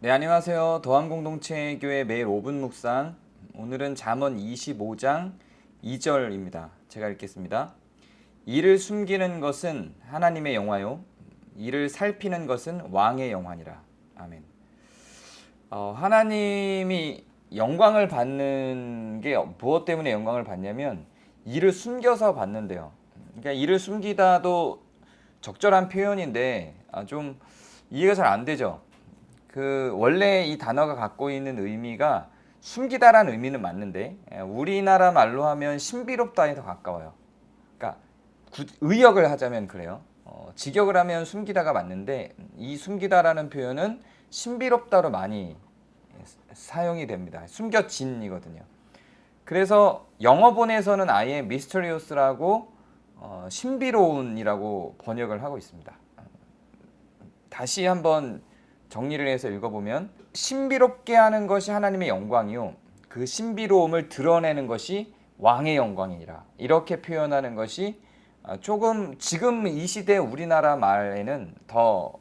네, 안녕하세요. 도안공동체교회 매일 5분 묵상. 오늘은 잠언 25장 2절입니다. 제가 읽겠습니다. 이를 숨기는 것은 하나님의 영화요. 이를 살피는 것은 왕의 영화니라. 아멘. 어, 하나님이 영광을 받는 게 무엇 때문에 영광을 받냐면 이를 숨겨서 받는데요. 그러니까 이를 숨기다도 적절한 표현인데 아, 좀 이해가 잘 안 되죠. 그 원래 이 단어가 갖고 있는 의미가 숨기다라는 의미는 맞는데 예, 우리나라 말로 하면 신비롭다에 더 가까워요. 그러니까 구- 의역을 하자면 그래요. 어, 직역을 하면 숨기다가 맞는데 이 숨기다라는 표현은 신비롭다로 많이 사용이 됩니다. 숨겨진이거든요. 그래서 영어본에서는 아예 미스터리오스라고 어, 신비로운이라고 번역을 하고 있습니다. 다시 한번 정리를 해서 읽어보면 신비롭게 하는 것이 하나님의 영광이요 그 신비로움을 드러내는 것이 왕의 영광이니라 이렇게 표현하는 것이 아, 조금 지금 이 시대 우리나라 말에는 더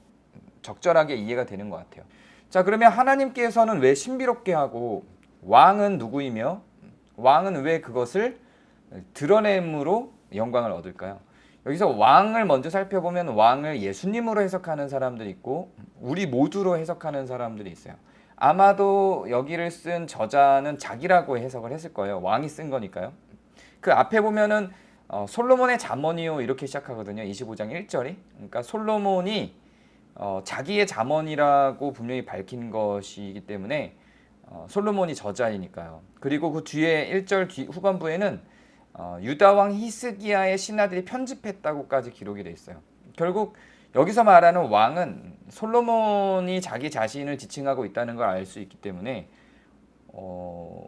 적절하게 이해가 되는 것 같아요. 자 그러면 하나님께서는 왜 신비롭게 하고 왕은 누구이며 왕은 왜 그것을 드러냄으로 영광을 얻을까요? 여기서 왕을 먼저 살펴보면 왕을 예수님으로 해석하는 사람들이 있고 우리 모두로 해석하는 사람들이 있어요. 아마도 여기를 쓴 저자는 자기라고 해석을 했을 거예요. 왕이 쓴 거니까요. 그 앞에 보면은 어, 솔로몬의 잠언이요 이렇게 시작하거든요. 25장 1절이. 그러니까 솔로몬이 어, 자기의 잠언이라고 분명히 밝힌 것이기 때문에 어, 솔로몬이 저자이니까요. 그리고 그 뒤에 1절 뒤, 후반부에는 어, 유다 왕 히스기야의 신하들이 편집했다고까지 기록이 돼 있어요. 결국 여기서 말하는 왕은 솔로몬이 자기 자신을 지칭하고 있다는 걸 알 수 있기 때문에 어,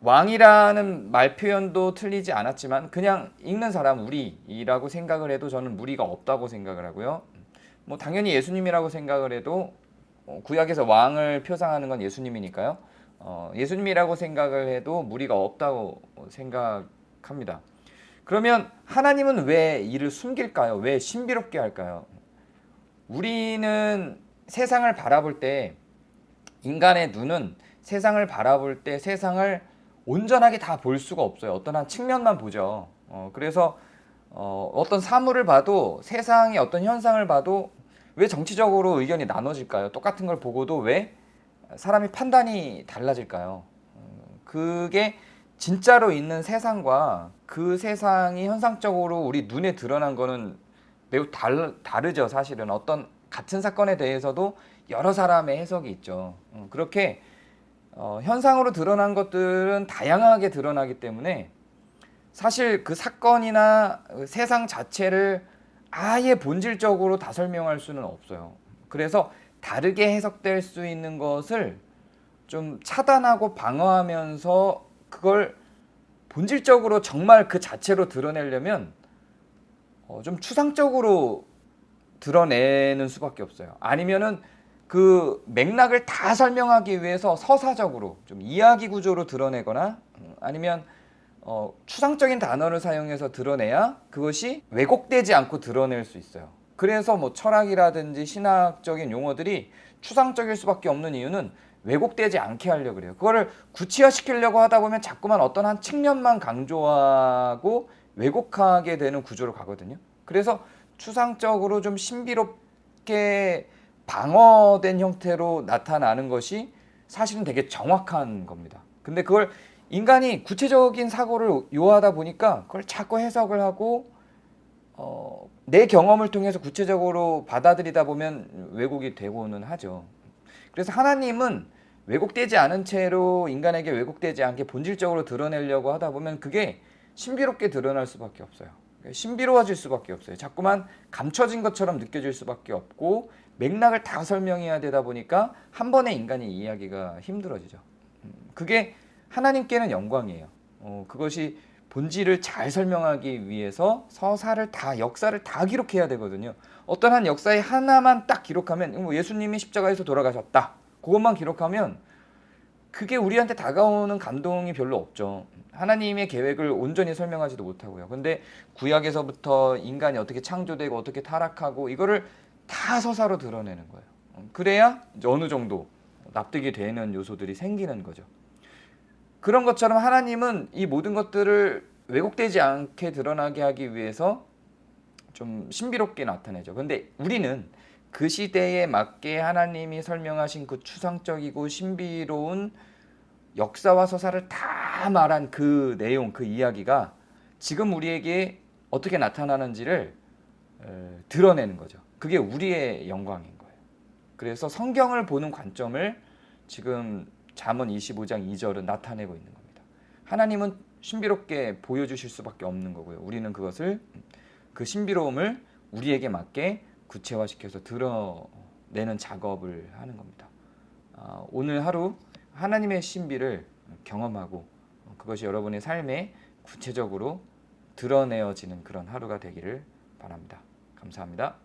왕이라는 말 표현도 틀리지 않았지만 그냥 읽는 사람 우리라고 생각을 해도 저는 무리가 없다고 생각을 하고요. 뭐 당연히 예수님이라고 생각을 해도 어, 구약에서 왕을 표상하는 건 예수님이니까요. 어, 예수님이라고 생각을 해도 무리가 없다고 생각 합니다. 그러면 하나님은 왜 이를 숨길까요? 왜 신비롭게 할까요? 우리는 세상을 바라볼 때 인간의 눈은 세상을 바라볼 때 세상을 온전하게 다 볼 수가 없어요. 어떤 한 측면만 보죠. 어, 그래서 어, 어떤 사물을 봐도 세상의 어떤 현상을 봐도 왜 정치적으로 의견이 나눠질까요? 똑같은 걸 보고도 왜 사람이 판단이 달라질까요? 어, 그게 진짜로 있는 세상과 그 세상이 현상적으로 우리 눈에 드러난 거는 매우 달, 다르죠. 사실은 어떤 같은 사건에 대해서도 여러 사람의 해석이 있죠. 음, 그렇게 어, 현상으로 드러난 것들은 다양하게 드러나기 때문에 사실 그 사건이나 그 세상 자체를 아예 본질적으로 다 설명할 수는 없어요. 그래서 다르게 해석될 수 있는 것을 좀 차단하고 방어하면서 그걸 본질적으로 정말 그 자체로 드러내려면 어, 좀 추상적으로 드러내는 수밖에 없어요. 아니면은 그 맥락을 다 설명하기 위해서 서사적으로 좀 이야기 구조로 드러내거나 음, 아니면 어, 추상적인 단어를 사용해서 드러내야 그것이 왜곡되지 않고 드러낼 수 있어요. 그래서 뭐 철학이라든지 신학적인 용어들이 추상적일 수밖에 없는 이유는 왜곡되지 않게 하려고 그래요. 그거를 구체화시키려고 하다 보면 자꾸만 어떤 한 측면만 강조하고 왜곡하게 되는 구조로 가거든요. 그래서 추상적으로 좀 신비롭게 방어된 형태로 나타나는 것이 사실은 되게 정확한 겁니다. 근데 그걸 인간이 구체적인 사고를 요하다 보니까 그걸 자꾸 해석을 하고 어, 내 경험을 통해서 구체적으로 받아들이다 보면 왜곡이 되고는 하죠. 그래서 하나님은 왜곡되지 않은 채로 인간에게 왜곡되지 않게 본질적으로 드러내려고 하다 보면 그게 신비롭게 드러날 수밖에 없어요. 신비로워질 수밖에 없어요. 자꾸만 감춰진 것처럼 느껴질 수밖에 없고 맥락을 다 설명해야 되다 보니까 한 번에 인간이 이해하기가 힘들어지죠. 음, 그게 하나님께는 영광이에요. 어, 그것이 본질을 잘 설명하기 위해서 서사를 다 역사를 다 기록해야 되거든요. 어떤 한 역사의 하나만 딱 기록하면 뭐 예수님이 십자가에서 돌아가셨다. 그것만 기록하면 그게 우리한테 다가오는 감동이 별로 없죠. 하나님의 계획을 온전히 설명하지도 못하고요. 근데 구약에서부터 인간이 어떻게 창조되고 어떻게 타락하고 이거를 다 서사로 드러내는 거예요. 그래야 이제 어느 정도 납득이 되는 요소들이 생기는 거죠. 그런 것처럼 하나님은 이 모든 것들을 왜곡되지 않게 드러나게 하기 위해서 좀 신비롭게 나타내죠. 근데 우리는 그 시대에 맞게 하나님이 설명하신 그 추상적이고 신비로운 역사와 서사를 다 말한 그 내용, 그 이야기가 지금 우리에게 어떻게 나타나는지를 에, 드러내는 거죠. 그게 우리의 영광인 거예요. 그래서 성경을 보는 관점을 지금 잠언 25장 2절은 나타내고 있는 겁니다. 하나님은 신비롭게 보여주실 수밖에 없는 거고요. 우리는 그것을 그 신비로움을 우리에게 맞게 구체화시켜서 드러내는 작업을 하는 겁니다. 아, 오늘 하루 하나님의 신비를 경험하고 그것이 여러분의 삶에 구체적으로 드러내어지는 그런 하루가 되기를 바랍니다. 감사합니다.